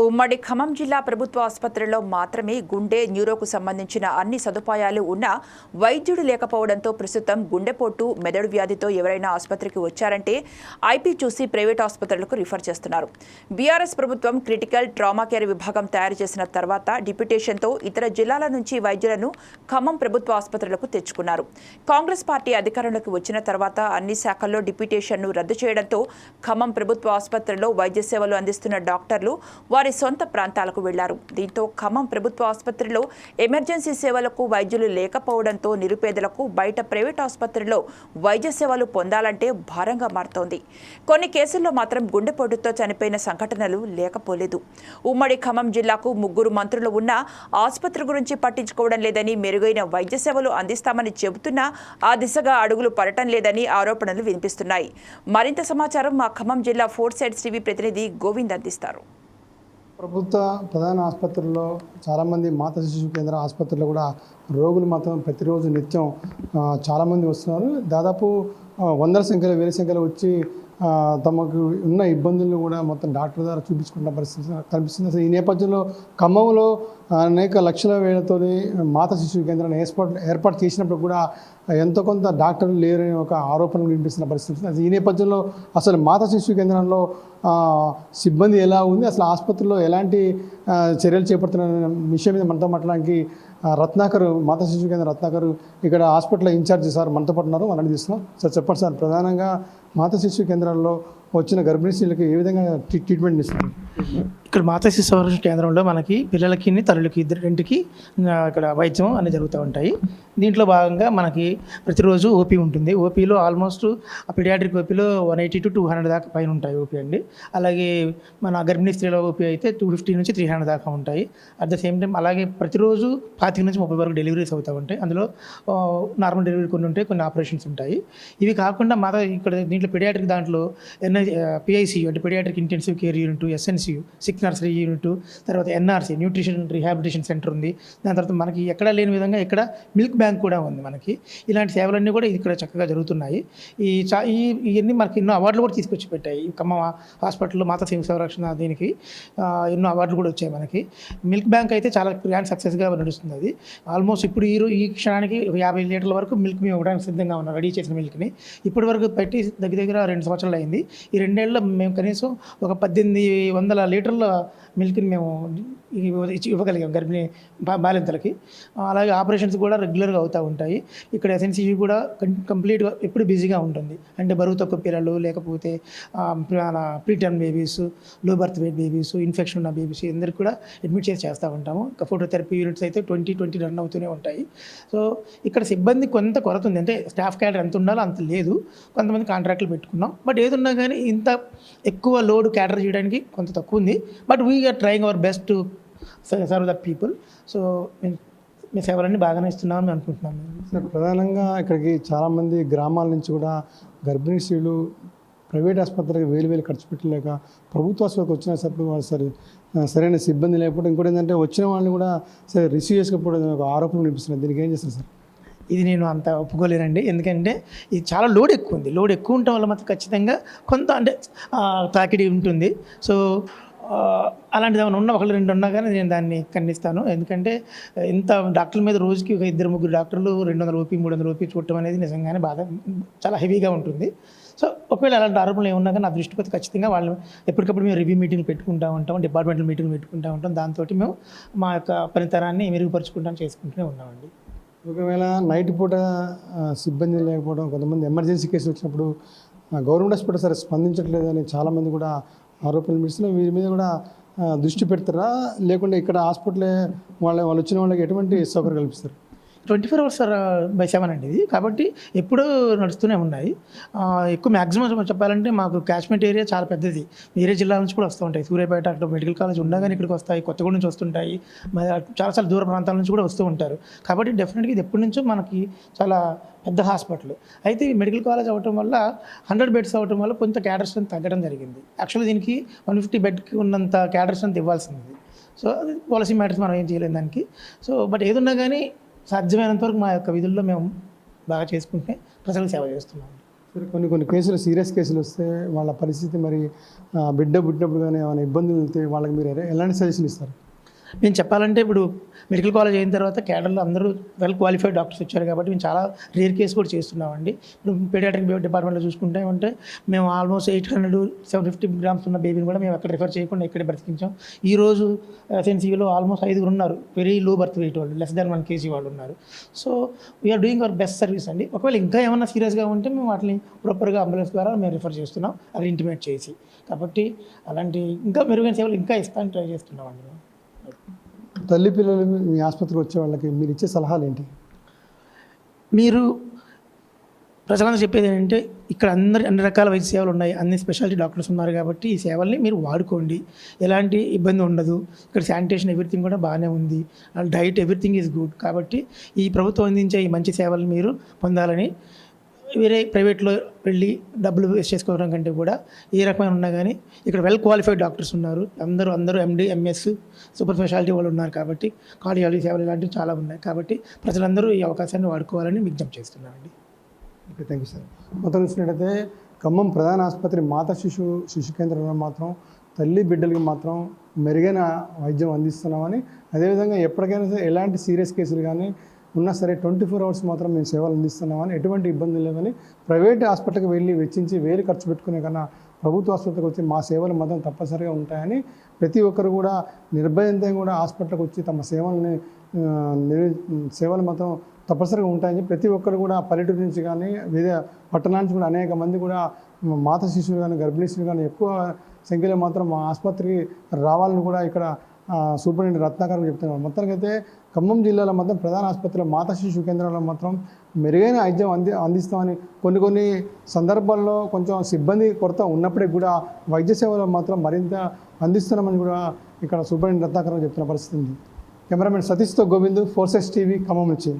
ఉమ్మడి ఖమ్మం జిల్లా ప్రభుత్వ ఆసుపత్రిలో మాత్రమే గుండె న్యూరోకు సంబంధించిన అన్ని సదుపాయాలు ఉన్నా వైద్యుడు లేకపోవడంతో ప్రస్తుతం గుండెపోటు మెదడు వ్యాధితో ఎవరైనా ఆసుపత్రికి వచ్చారంటే ఐపీ చూసి ప్రైవేట్ ఆసుపత్రులకు రిఫర్ చేస్తున్నారు. బీఆర్ఎస్ ప్రభుత్వం క్రిటికల్ ట్రామా కేర్ విభాగం తయారు చేసిన తర్వాత డిప్యుటేషన్తో ఇతర జిల్లాల నుంచి వైద్యులను ఖమ్మం ప్రభుత్వ ఆసుపత్రులకు తెచ్చుకున్నారు. కాంగ్రెస్ పార్టీ అధికారంలోకి వచ్చిన తర్వాత అన్ని శాఖల్లో డిప్యుటేషన్ను రద్దు చేయడంతో ఖమ్మం ప్రభుత్వ ఆసుపత్రిలో వైద్య సేవలు అందిస్తున్న డాక్టర్లు వారి సొంత ప్రాంతాలకు వెళ్ళారు. దీంతో ఖమ్మం ప్రభుత్వ ఆసుపత్రిలో ఎమర్జెన్సీ సేవలకు వైద్యులు లేకపోవడంతో నిరుపేదలకు బయట ప్రైవేట్ ఆసుపత్రిలో వైద్య సేవలు పొందాలంటే భారంగా మారుతోంది. కొన్ని కేసుల్లో మాత్రం గుండెపోటుతో చనిపోయిన సంఘటనలు లేకపోలేదు. ఉమ్మడి ఖమ్మం జిల్లాకు ముగ్గురు మంత్రులు ఉన్నా ఆసుపత్రి గురించి పట్టించుకోవడం లేదని మెరుగైన వైద్య సేవలు అందిస్తామని చెబుతున్నా ఆ దిశగా అడుగులు పడటం లేదని ఆరోపణలు వినిపిస్తున్నాయి. మరింత సమాచారం మా ఖమ్మం జిల్లా ఫోర్ సైడ్స్ టీవీ ప్రతినిధి గోవింద్ అందిస్తారు. ప్రభుత్వ ప్రధాన ఆసుపత్రుల్లో చాలామంది మాత శిశు కేంద్ర ఆసుపత్రుల్లో కూడా రోగులు మాత్రం ప్రతిరోజు నిత్యం చాలామంది వస్తున్నారు. దాదాపు వందల సంఖ్యలో వేల సంఖ్యలో వచ్చి తమకు ఉన్న ఇబ్బందులను కూడా మొత్తం డాక్టర్ ద్వారా చూపించుకున్న పరిస్థితి కనిపిస్తుంది. అసలు ఈ నేపథ్యంలో ఖమ్మంలో అనేక లక్షల వేలతో మాత శిశు కేంద్రాన్ని ఏర్పాటు ఏర్పాటు చేసినప్పుడు కూడా ఎంతో కొంత డాక్టర్లు లేరని ఒక ఆరోపణ వినిపిస్తున్న పరిస్థితి. అసలు ఈ నేపథ్యంలో అసలు మాత శిశు కేంద్రంలో సిబ్బంది ఎలా ఉంది? అసలు ఆసుపత్రిలో ఎలాంటి చర్యలు చేపడుతున్న విషయం మీద మనతో మాట్లాడడానికి రత్నాకర్ మాతా శిశు కేంద్ర రత్నాకర్ ఇక్కడ హాస్పిటల్ ఇన్ఛార్జ్ సార్ మనతో పాటు ఉన్నారు. తీస్తున్నాం సార్ చెప్పండి సార్. ప్రధానంగా మాతా శిశు కేంద్రాల్లో వచ్చిన గర్భిణీ స్త్రీలకు ఏ విధంగా ట్రీట్మెంట్ ఇస్తారు? ఇక్కడ మాతా శిశు సంరక్షణ కేంద్రంలో మనకి పిల్లలకి తల్లులకి ఇద్దరు రెండుకి ఇక్కడ వైద్యం అనేది జరుగుతూ ఉంటాయి. దీంట్లో భాగంగా మనకి ప్రతిరోజు ఓపీ ఉంటుంది. ఓపీలో ఆల్మోస్ట్ ఆ paediatric ఓపీలో one eighty to two hundred దాకా పైన ఉంటాయి ఓపీ అండి. అలాగే మన గర్భిణీ స్త్రీల ఓపీ అయితే టూ ఫిఫ్టీ నుంచి త్రీ హండ్రెడ్ దాకా ఉంటాయి. అట్ ద సేమ్ టైం అలాగే ప్రతిరోజు పాతిక నుంచి ముప్పై వరకు డెలివరీస్ అవుతూ ఉంటాయి. అందులో నార్మల్ డెలివరీ కొన్ని ఉంటాయి కొన్ని ఆపరేషన్స్ ఉంటాయి. ఇవి కాకుండా మాత ఇక్కడ దీంట్లో పిడియాట్రిక్ దాంట్లో ఎన్ఐ పిఐసియు అంటే paediatric intensive care unit SNCU sick nursery unit తర్వాత ఎన్ఆర్సీ న్యూట్రిషన్ రీహాబిలిటేషన్ సెంటర్ ఉంది. దాని తర్వాత మనకి ఎక్కడా లేని విధంగా ఇక్కడ మిల్క్ బ్యాంక్ కూడా ఉంది మనకి. ఇలాంటి సేవలన్నీ కూడా ఇక్కడ చక్కగా జరుగుతున్నాయి. ఈ చా ఈ ఇవన్నీ మనకి ఎన్నో అవార్డులు కూడా తీసుకొచ్చి పెట్టాయి. ఈ ఖమ్మం హాస్పిటల్లో మాతా సేవ సంరక్షణ దీనికి ఎన్నో అవార్డులు కూడా వచ్చాయి మనకి. మిల్క్ బ్యాంక్ అయితే చాలా గ్రాండ్ సక్సెస్గా నడుస్తుంది అది. ఆల్మోస్ట్ ఇప్పుడు ఈ ఈ క్షణానికి యాభై లీటర్ల వరకు మిల్క్ మేము ఇవ్వడానికి సిద్ధంగా ఉన్నాం రెడీ చేసిన మిల్క్ని ఇప్పటి వరకు పెట్టి దగ్గర దగ్గర రెండు సంవత్సరాలు అయింది. ఈ రెండేళ్ళలో మేము కనీసం ఒక పద్దెనిమిది వందల లీటర్ల మిల్క్ని మేము ఇచ్చి- ఇవ్వగలిగాం గర్భిణీ బాలింతలకి. అలాగే ఆపరేషన్స్ కూడా రెగ్యులర్గా అవుతూ ఉంటాయి. ఇక్కడ ఎస్ఎన్సీవి కూడా కం- కంప్లీట్గా ఎప్పుడు బిజీగా ఉంటుంది. అంటే బరువు తక్కువ పిల్లలు లేకపోతే ప్రీటర్మ్ బేబీస్లో బర్త్ వెయిట్ బేబీస్ ఇన్ఫెక్షన్ ఉన్న బేబీస్ అందరికి కూడా అడ్మిట్ చేసి చేస్తూ ఉంటాము. ఇంకా ఫోటోథెరపీ యూనిట్స్ అయితే ట్వంటీ ట్వంటీ రన్ అవుతూనే ఉంటాయి. సో ఇక్కడ సిబ్బంది కొంత కొరత ఉంది. అంటే స్టాఫ్ క్యాడర్ ఎంత ఉండాలో అంత లేదు. కొంతమంది కాంట్రాక్ట్లు పెట్టుకున్నాం. బట్ ఏదున్నా కానీ ఇంత ఎక్కువ లోడ్ క్యాటర్ చేయడానికి కొంత తక్కువ ఉంది. But we are trying our best to serve the people so మీ సేవలన్నీ బాగానే ఇస్తున్నామని అనుకుంటున్నాం. సార్ ప్రధానంగా ఇక్కడికి చాలామంది గ్రామాల నుంచి కూడా గర్భిణీ స్త్రీలు ప్రైవేట్ ఆసుపత్రికి వేలు వేలు ఖర్చు పెట్టలేక ప్రభుత్వ ఆసుపత్రికి వచ్చిన సరే వాళ్ళు సరే సరైన సిబ్బంది లేకపోవడం ఇంకోటి ఏంటంటే వచ్చిన వాళ్ళని కూడా సరే రిసీవ్ చేసుకోకపోవడం ఒక ఆరోపణ వినిపిస్తున్నారు దీనికి ఏం చేస్తారు సార్? ఇది నేను అంత ఒప్పుకోలేనండి. ఎందుకంటే ఇది చాలా లోడ్ ఎక్కువ ఉంది. లోడ్ ఎక్కువ ఉండటం వల్ల మాత్రం ఖచ్చితంగా కొంత అంటే తాకిడి ఉంటుంది. సో అలాంటిది ఏమైనా ఉన్న ఒకళ్ళు రెండు ఉన్నా కానీ నేను దాన్ని ఖండిస్తాను. ఎందుకంటే ఇంత డాక్టర్ల మీద రోజుకి ఒక ఇద్దరు ముగ్గురు డాక్టర్లు రెండు వందల రూపీ మూడు వందల ఓపీ చూడటం అనేది నిజంగానే బాధ చాలా హెవీగా ఉంటుంది. సో ఒకవేళ అలాంటి ఆరోపణలు ఏమున్నా కానీ నా దృష్టికి ఖచ్చితంగా వాళ్ళు ఎప్పటికప్పుడు మేము రివ్యూ మీటింగ్ పెట్టుకుంటూ ఉంటాం డిపార్ట్మెంటల్ మీటింగ్ పెట్టుకుంటూ ఉంటాం. దాంతో మేము మా యొక్క పనితరాన్ని మెరుగుపరుచుకుంటాం చేసుకుంటూనే ఉన్నామండి. ఒకవేళ నైట్ పూట సిబ్బంది లేకపోవడం కొంతమంది ఎమర్జెన్సీ కేసు వచ్చినప్పుడు గవర్నమెంట్ హాస్పిటల్ సరే స్పందించట్లేదని చాలామంది కూడా ఆరోపణలు వినిపిస్తున్నారు వీరి మీద కూడా దృష్టి పెడతారా? లేకుంటే ఇక్కడ హాస్పిటల్ వాళ్ళ వాళ్ళు వచ్చిన వాళ్ళకి ఎటువంటి సౌకర్యం కల్పిస్తారు? Twenty four hours by seven అండి ఇది. కాబట్టి ఎప్పుడూ నడుస్తూనే ఉన్నాయి. ఎక్కువ మ్యాక్సిమం చెప్పాలంటే మాకు క్యాచ్మెంట్ ఏరియా చాలా పెద్దది. వేరే జిల్లాల నుంచి కూడా వస్తూ ఉంటాయి. సూర్యాపేట అక్కడ మెడికల్ కాలేజ్ ఉండగానే ఇక్కడికి వస్తాయి. కొత్తగూడ నుంచి వస్తుంటాయి. చాలా చాలా దూర ప్రాంతాల నుంచి కూడా వస్తూ ఉంటారు. కాబట్టి డెఫినెట్గా ఇది ఎప్పటి నుంచో మనకి చాలా పెద్ద హాస్పిటల్. అయితే ఈ మెడికల్ కాలేజ్ అవ్వటం వల్ల హండ్రెడ్ బెడ్స్ అవ్వటం వల్ల కొంత క్యాడర్ స్ట్రెంత్ తగ్గడం జరిగింది. యాక్చువల్లీ దీనికి వన్ ఫిఫ్టీ బెడ్కి ఉన్నంత క్యాడర్ స్ట్రెంత్ ఇవ్వాల్సింది. సో అది పాలసీ మ్యాటర్స్ మనం ఏం చేయలేదు దానికి. సో బట్ ఏదున్నా కానీ సాధ్యమైనంత వరకు మా యొక్క విధుల్లో మేము బాగా చేసుకుంటే ప్రజలకు సేవ చేస్తున్నాం సరే కొన్ని కొన్ని కేసులు సీరియస్ కేసులు వస్తే వాళ్ళ పరిస్థితి మరి బిడ్డ పుట్టినప్పుడు కానీ ఏమైనా ఇబ్బందులు వెళ్తే వాళ్ళకి మీరు ఎలాంటి- ఎలాంటి సజెషన్ ఇస్తారు? నేను చెప్పాలంటే ఇప్పుడు మెడికల్ కాలేజ్ అయిన తర్వాత కేడర్లో అందరూ వెల్ క్వాలిఫైడ్ డాక్టర్స్ వచ్చారు కాబట్టి మేము చాలా రేర్ కేసు కూడా చేస్తున్నామండి. ఇప్పుడు పీడియాట్రిక్ డిపార్ట్మెంట్లో చూసుకుంటే అంటే మేము almost eight hundred seven fifty grams ఉన్న బేబీని కూడా మేము ఎక్కడ రిఫర్ చేయకుండా ఇక్కడే బ్రతికించాం. ఈ రోజు ఎస్ఎన్సీలో ఆల్మోస్ట్ ఐదుగురు ఉన్నారు. వెరీ లో బర్త్ వెయిట్ వాళ్ళు లెస్ దాన్ వన్ కేజీ వాళ్ళు ఉన్నారు. So we are doing our best service అండి. ఒకవేళ ఇంకా ఏమైనా సీరియస్గా ఉంటే మేము వాటిని ప్రాపర్గా అంబులెన్స్ ద్వారా మేము రిఫర్ చేస్తున్నాం. అది ఇంటిమేట్ చేసి. కాబట్టి అలాంటి ఇంకా మెరుగైన సేవలు ఇంకా ఇస్తాను ట్రై చేస్తున్నామండి మేము. తల్లి పిల్లలు మీ ఆసుపత్రికి వచ్చే వాళ్ళకి మీరు ఇచ్చే సలహాలు ఏంటి మీరు ప్రజలందరూ చెప్పేది ఏంటంటే ఇక్కడ అందరి అన్ని రకాల వైద్య సేవలు ఉన్నాయి. అన్ని స్పెషాలిటీ డాక్టర్స్ ఉన్నారు కాబట్టి ఈ సేవల్ని మీరు వాడుకోండి. ఎలాంటి ఇబ్బంది ఉండదు. ఇక్కడ శానిటేషన్ ఎవ్రీథింగ్ కూడా బాగానే ఉంది. Diet everything is good. కాబట్టి ఈ ప్రభుత్వం అందించే ఈ మంచి సేవలు మీరు పొందాలని వేరే ప్రైవేట్లో వెళ్ళి డబ్బులు వేస్ట్ చేసుకోవడం కంటే కూడా ఏ రకమైన ఉన్నా కానీ ఇక్కడ వెల్ క్వాలిఫైడ్ డాక్టర్స్ ఉన్నారు. అందరూ అందరూ ఎండి ఎంఎస్ సూపర్ స్పెషాలిటీ వాళ్ళు ఉన్నారు కాబట్టి కార్డియాలజీ సేవలు ఇలాంటివి చాలా ఉన్నాయి. కాబట్టి ప్రజలందరూ ఈ అవకాశాన్ని వాడుకోవాలని విజ్ఞప్తి చేస్తున్నానండి. ఓకే థ్యాంక్ యూ సార్ మొత్తం చూసినట్టయితే ఖమ్మం ప్రధాన ఆసుపత్రి మాతా శిశు శిశు కేంద్రంలో మాత్రం తల్లి బిడ్డలకి మాత్రం మెరుగైన వైద్యం అందిస్తున్నామని అదేవిధంగా ఎప్పటికైనా సరే ఎలాంటి సీరియస్ కేసులు కానీ ఉన్నా సరే ట్వంటీ ఫోర్ అవర్స్ మాత్రం మేము సేవలు అందిస్తున్నామని ఎటువంటి ఇబ్బంది లేవని ప్రైవేట్ హాస్పిటల్కి వెళ్ళి వెచ్చించి వేలు ఖర్చు పెట్టుకునే కన్నా ప్రభుత్వ ఆసుపత్రికి వచ్చి మా సేవలు మాత్రం తప్పనిసరిగా ఉంటాయని ప్రతి ఒక్కరు కూడా నిర్భయంతో కూడా హాస్పిటల్కి వచ్చి తమ సేవల్ని సేవలు మాత్రం తప్పనిసరిగా ఉంటాయని ప్రతి ఒక్కరు కూడా పల్లెటూరు నుంచి కానీ వివిధ పట్టణానికి కూడా అనేక మంది కూడా మాత శిశువులు కానీ గర్భిణీ శిశువులు కానీ ఎక్కువ సంఖ్యలో మాత్రం మా ఆసుపత్రికి రావాలని కూడా ఇక్కడ సూపరింటెండెంట్ రత్నాకర్ చెప్తున్నారు. మొత్తానికైతే అయితే ఖమ్మం జిల్లాలో మాత్రం ప్రధాన ఆసుపత్రిలో మాతా శిశు కేంద్రాల్లో మాత్రం మెరుగైన వైద్యం అంది అందిస్తామని కొన్ని కొన్ని సందర్భాల్లో కొంచెం సిబ్బంది కొరత ఉన్నప్పటికీ కూడా వైద్య సేవలు మాత్రం మరింత అందిస్తున్నామని కూడా ఇక్కడ సూపరింటెండెంట్ రత్నాకర్ చెప్తున్న పరిస్థితి ఉంది. కెమెరామెన్ సతీష్తో గోవింద్ ఫోర్సెస్ టీవీ ఖమ్మం నుంచి.